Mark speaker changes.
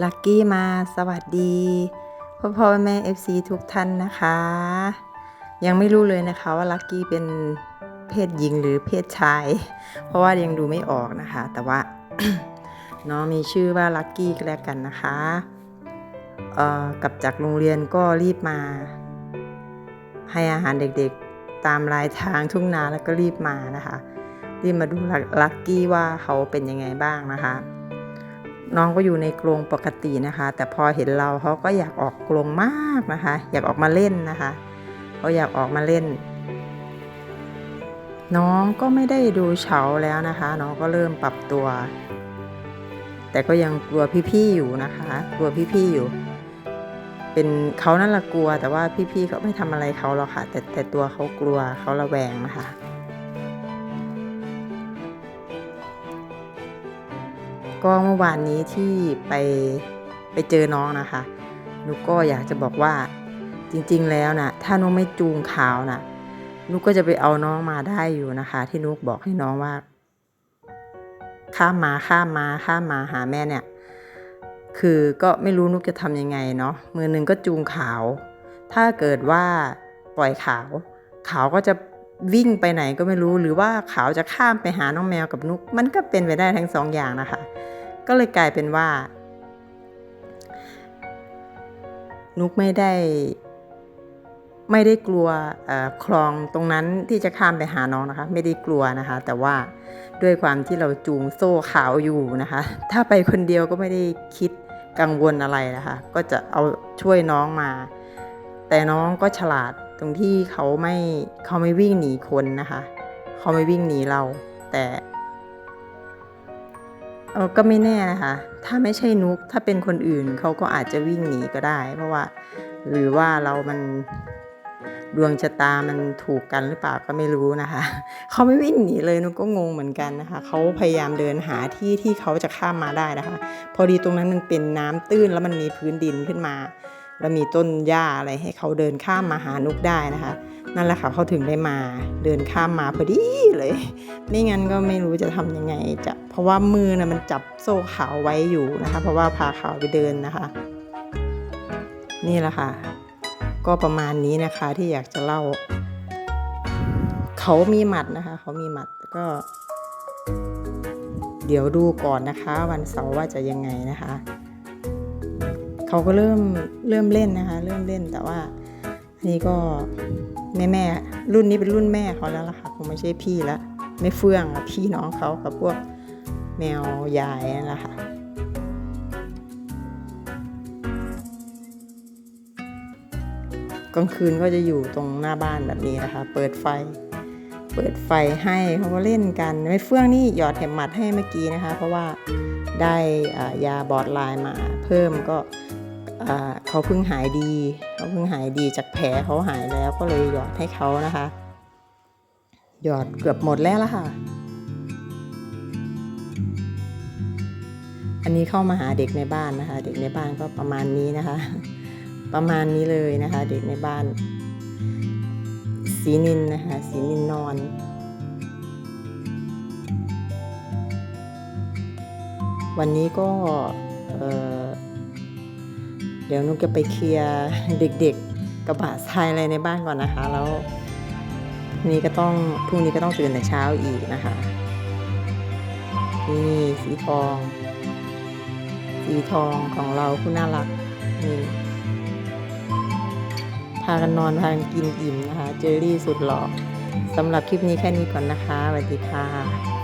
Speaker 1: ลักกี้มาสวัสดีพ่อพ่อแม่เอฟซีทุกท่านนะคะ ยังไม่รู้เลยนะคะว่าลักกี้เป็นเพศหญิงหรือเพศชาย เพราะว่ายังดูไม่ออกนะคะ แต่ว่าน้องมีชื่อว่าลักกี้ก็แล้วกันนะคะเออกลับจากโรงเรียนก็รีบมา ให้อาหารเด็กๆตามรายทางทุ่งนาแล้วก็รีบมานะคะ รีบมาดูลักกี้ว่าเขาเป็นยังไงบ้างนะคะ น้องก็อยู่ในกรงปกตินะคะ แต่พอเห็นเราเขาก็อยากออกกรงมากนะคะ อยากออกมาเล่นนะคะเขาอยากออกมาเล่น น้องก็ไม่ได้ดูเฉาแล้วนะคะ น้องก็เริ่มปรับตัว แต่ก็ยังกลัวพี่ๆอยู่นะคะ กลัวพี่ๆอยู่ เป็นเขานั่นละกลัวแต่ว่าพี่ๆเขาไม่ทำอะไรเขาหรอกค่ะ แต่แต่ตัวเขากลัวเขาระแวงนะคะ ก็เมื่อวานนี้ที่ไปไปเจอน้องนะคะนุกก็อยากจะบอกว่าจริงๆแล้วนะถ้านุกไม่จูงขาวนะนุกก็จะไปเอาน้องมาได้อยู่นะคะ ที่นุกบอกให้น้องว่า ข้ามมาข้ามมาข้ามมาหาแม่เนี่ย คือก็ไม่รู้นุกจะทำยังไงเนาะมือหนึ่งก็จูงขาว ถ้าเกิดว่าปล่อยขาว ขาวก็จะ วิ่งไปไหนก็ไม่รู้หรือว่าเขาจะข้ามไปหาน้องแมวกับนุก มันก็เป็นไปได้ทั้งสองอย่างนะคะ ก็เลยกลายเป็นว่า นุกไม่ได้ไม่ได้กลัวคลองตรงนั้นที่จะข้ามไปหาน้องนะคะ ไม่ได้กลัวนะคะ แต่ว่าด้วยความที่เราจูงโซ่ขาวอยู่นะคะ ถ้าไปคนเดียวก็ไม่ได้คิดกังวลอะไรนะคะ ก็จะเอาช่วยน้องมา แต่น้องก็ฉลาด ตรงที่เขาไม่เขาไม่วิ่งหนีคนนะคะ เขาไม่วิ่งหนีเรา แต่เออก็ไม่แน่นะคะ ถ้าไม่ใช่นุกถ้าเป็นคนอื่นเขาก็อาจจะวิ่งหนีก็ได้ เพราะว่า หรือว่าเรามันดวงชะตามันถูกกันหรือเปล่าก็ไม่รู้นะคะ เขาไม่วิ่งหนีเลยนุกก็งงเหมือนกันนะคะ เขาพยายามเดินหาที่ที่เขาจะข้ามมาได้นะคะ พอดีตรงนั้นมันเป็นน้ำตื้นแล้วมันมีพื้นดินขึ้นมา แล้วมีต้นหญ้าอะไรให้เขาเดินข้ามมาหานุกได้นะคะ นั่นแหละค่ะเขาถึงได้มาเดินข้ามมาพอดีเลย ไม่งั้นก็ไม่รู้จะทำยังไงจะเพราะว่ามือนะมันจับโซ่ขาวไว้อยู่นะคะ เพราะว่าพาขาวไปเดินนะคะ นี่แหละค่ะ ก็ประมาณนี้นะคะที่อยากจะเล่า เขามีหมัดนะคะเขามีหมัดก็เดี๋ยวดูก่อนนะคะ วันเสาร์ว่าจะยังไงนะคะ เขาก็เริ่มเริ่มเล่นนะคะ เริ่มเล่นแต่ว่าอันนี้ก็แม่แม่รุ่นนี้เป็นรุ่นแม่เขาแล้วล่ะค่ะคงไม่ใช่พี่แล้วไม่เฟื่องพี่น้องเขากับพวกแมวยายนั่นแหละค่ะกลางคืนก็จะอยู่ตรงหน้าบ้านแบบนี้นะคะ เปิดไฟ เปิดไฟให้เขาก็เล่นกันไม่เฟื่องนี่หยอดเข็มหมัดให้เมื่อกี้นะคะ เพราะว่าได้ยาบอดไลน์มาเพิ่มก็ เขาเพิ่งหายดีเขาเพิ่งหายดีจากแผลเขาหายแล้วก็เลยหยอดให้เขานะคะ หยอดเกือบหมดแล้วละค่ะ อันนี้เข้ามาหาเด็กในบ้านนะคะ เด็กในบ้านก็ประมาณนี้นะคะ ประมาณนี้เลยนะคะ เด็กในบ้านสีนินนะคะสีนินนอนวันนี้ก็เเดี๋ยวนุกจะไปเคลียร์เด็ก ๆกระบะทรายอะไรในบ้านก่อนนะคะ แล้วนี้ก็ต้องพรุ่งนี้ก็ต้องตื่นแต่เช้าอีกนะคะนี่สีทอง สีทองของเราคุณน่ารักนี่พากันนอนพากันกินอิ่มนะคะ เจอรี่สุดหล่อสำหรับคลิปนี้แค่นี้ก่อนนะคะสวัสดีค่ะ